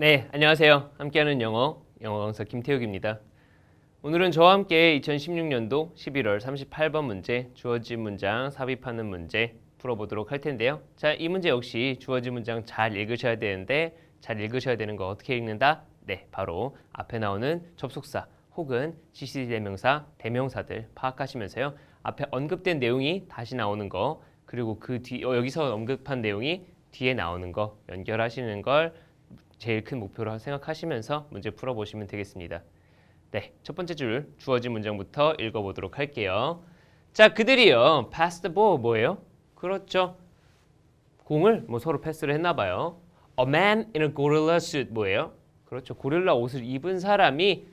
네, 안녕하세요. 함께하는 영어, 영어 강사 김태욱입니다. 오늘은 저와 함께 2016년도 11월 38번 문제, 주어진 문장 삽입하는 문제 풀어보도록 할 텐데요. 자, 이 문제 역시 주어진 문장 잘 읽으셔야 되는데 잘 읽으셔야 되는 거 어떻게 읽는다? 네, 바로 앞에 나오는 접속사 혹은 지시 대명사, 대명사들 파악하시면서요. 앞에 언급된 내용이 다시 나오는 거 그리고 그 뒤 어, 여기서 언급한 내용이 뒤에 나오는 거 연결하시는 걸 제일 큰 목표로 생각하시면서 문제 풀어보시면 되겠습니다. 네, 첫 번째 줄 주어진 문장부터 읽어보도록 할게요. 자, 그들이요. pass the ball 뭐예요? 그렇죠. 공을 뭐 서로 패스를 했나 봐요. A man in a gorilla suit 뭐예요? 그렇죠. 고릴라 옷을 입은 사람이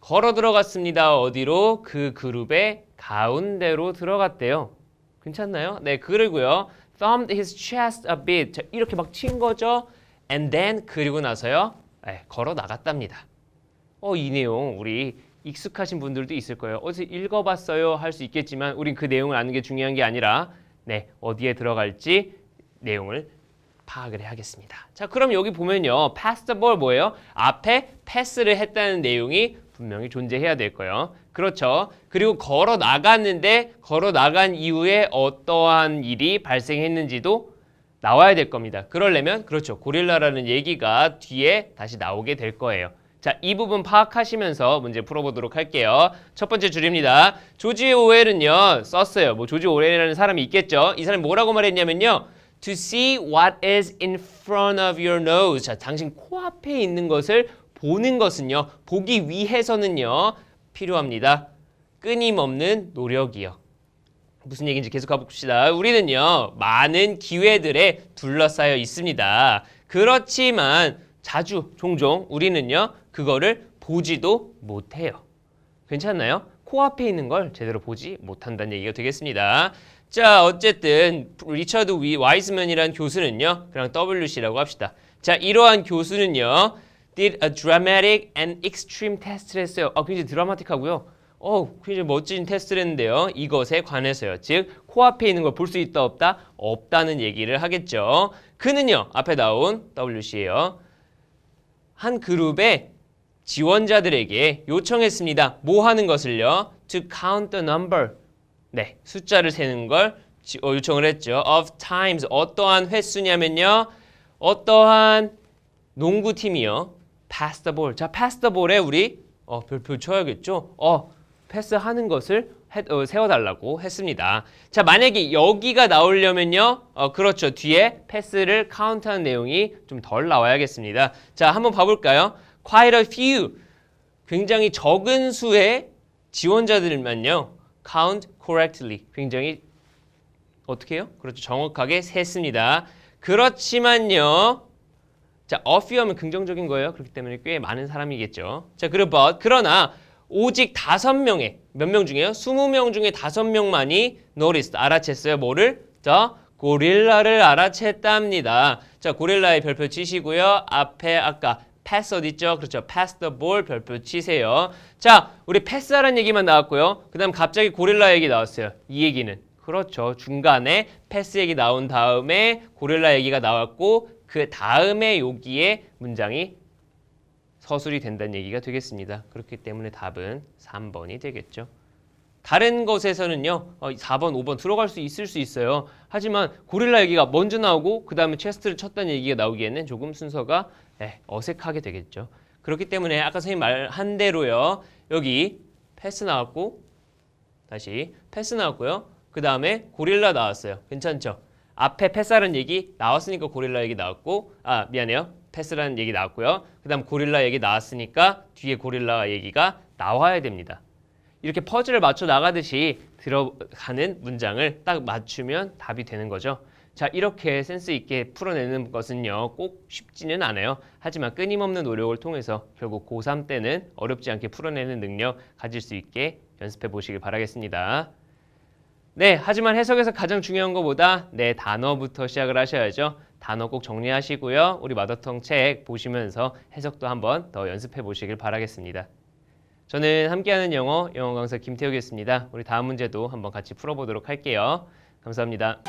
걸어 들어갔습니다. 어디로? 그 그룹의 가운데로 들어갔대요. 괜찮나요? 네, 그리고요. thumped his chest a bit. 자, 이렇게 막 친 거죠. And then 그리고 나서요. 네, 걸어 나갔답니다. 어, 이 내용 우리 익숙하신 분들도 있을 거예요. 어디서 읽어봤어요 할 수 있겠지만 우린 그 내용을 아는 게 중요한 게 아니라 네, 어디에 들어갈지 내용을 파악을 해야겠습니다. 자, 그럼 여기 보면요. pass the ball 뭐예요? 앞에 패스를 했다는 내용이 분명히 존재해야 될 거예요. 그렇죠. 그리고 걸어 나갔는데 걸어 나간 이후에 어떠한 일이 발생했는지도 나와야 될 겁니다. 그러려면 그렇죠. 고릴라라는 얘기가 뒤에 다시 나오게 될 거예요. 자, 이 부분 파악하시면서 문제 풀어보도록 할게요. 첫 번째 줄입니다. 조지 오웰은요, 썼어요. 뭐, 조지 오웰이라는 사람이 있겠죠. 이 사람이 뭐라고 말했냐면요. To see what is in front of your nose. 자, 당신 코앞에 있는 것을 보는 것은요, 보기 위해서는요, 필요합니다. 끊임없는 노력이요. 무슨 얘기인지 계속 가봅시다. 우리는요, 많은 기회들에 둘러싸여 있습니다. 그렇지만 자주, 종종 우리는요, 그거를 보지도 못해요. 괜찮나요? 코앞에 있는 걸 제대로 보지 못한다는 얘기가 되겠습니다. 자, 어쨌든 리처드 위 와이즈먼이라는 교수는요. 그냥 WC라고 합시다. 자, 이러한 교수는요. did a dramatic and extreme test를 했어요. 아, 굉장히 드라마틱하고요. 어, 굉장히 멋진 테스트를 했는데요. 이것에 관해서요. 즉, 코앞에 있는 걸 볼 수 있다 없다? 없다는 얘기를 하겠죠. 그는요. 앞에 나온 WC예요. 한 그룹의 지원자들에게 요청했습니다. 뭐 하는 것을요? To count the number. 네, 숫자를 세는 걸 지- 어, 요청을 했죠. Of times 어떠한 횟수냐면요. 어떠한 농구팀이요. pass the ball. 자, pass the ball에 우리 어, 별표 쳐야겠죠. 어, 패스하는 것을 해- 어, 세워달라고 했습니다. 자, 만약에 여기가 나오려면요. 어, 그렇죠. 뒤에 패스를 카운트하는 내용이 좀 덜 나와야겠습니다. 자, 한번 봐볼까요? Quite a few. 굉장히 적은 수의 지원자들만요. count correctly. 굉장히 어떻게 해요? 그렇죠. 정확하게 셌습니다. 그렇지만요. 자, a few 하면 긍정적인 거예요. 그렇기 때문에 꽤 많은 사람이겠죠. 자, 그리고 but 그러나 오직 다섯 명의 몇 명 중에요? 20명 중에 다섯 명만이 noticed 알아챘어요. 뭐를? 자, 고릴라를 알아챘답니다. 자, 고릴라의 별표 치시고요. 앞에 아까 pass 어디 있죠? 그렇죠. the ball 별표 치세요. 자, 우리 패스하라는 얘기만 나왔고요. 그다음 갑자기 고릴라 얘기 나왔어요. 이 얘기는 그렇죠. 중간에 패스 얘기 나온 다음에 고릴라 얘기가 나왔고 그 다음에 여기에 문장이 서술이 된다는 얘기가 되겠습니다. 그렇기 때문에 답은 3번이 되겠죠. 다른 것에서는요, 어, 4번, 5번 들어갈 수 있을 수 있어요. 하지만 고릴라 얘기가 먼저 나오고 그 다음에 체스트를 쳤다는 얘기가 나오기에는 조금 순서가 예, 어색하게 되겠죠. 그렇기 때문에 아까 선생님 말한 대로요, 여기 패스 나왔고 다시 패스 나왔고요. 그 다음에 고릴라 나왔어요. 괜찮죠? 앞에 패스라는 얘기 나왔으니까 고릴라 얘기 나왔고, 아 미안해요. 패스라는 얘기 나왔고요. 그 다음 고릴라 얘기 나왔으니까 뒤에 고릴라 얘기가 나와야 됩니다. 이렇게 퍼즐을 맞춰 나가듯이 들어가는 문장을 딱 맞추면 답이 되는 거죠. 자, 이렇게 센스 있게 풀어내는 것은요, 꼭 쉽지는 않아요. 하지만 끊임없는 노력을 통해서 결국 고3 때는 어렵지 않게 풀어내는 능력 가질 수 있게 연습해 보시길 바라겠습니다. 네, 하지만 해석에서 가장 중요한 것보다 네 단어부터 시작을 하셔야죠. 단어 꼭 정리하시고요. 우리 마더텅 책 보시면서 해석도 한번 더 연습해 보시길 바라겠습니다. 저는 함께하는 영어 영어 강사 김태욱이었습니다. 우리 다음 문제도 한번 같이 풀어보도록 할게요. 감사합니다.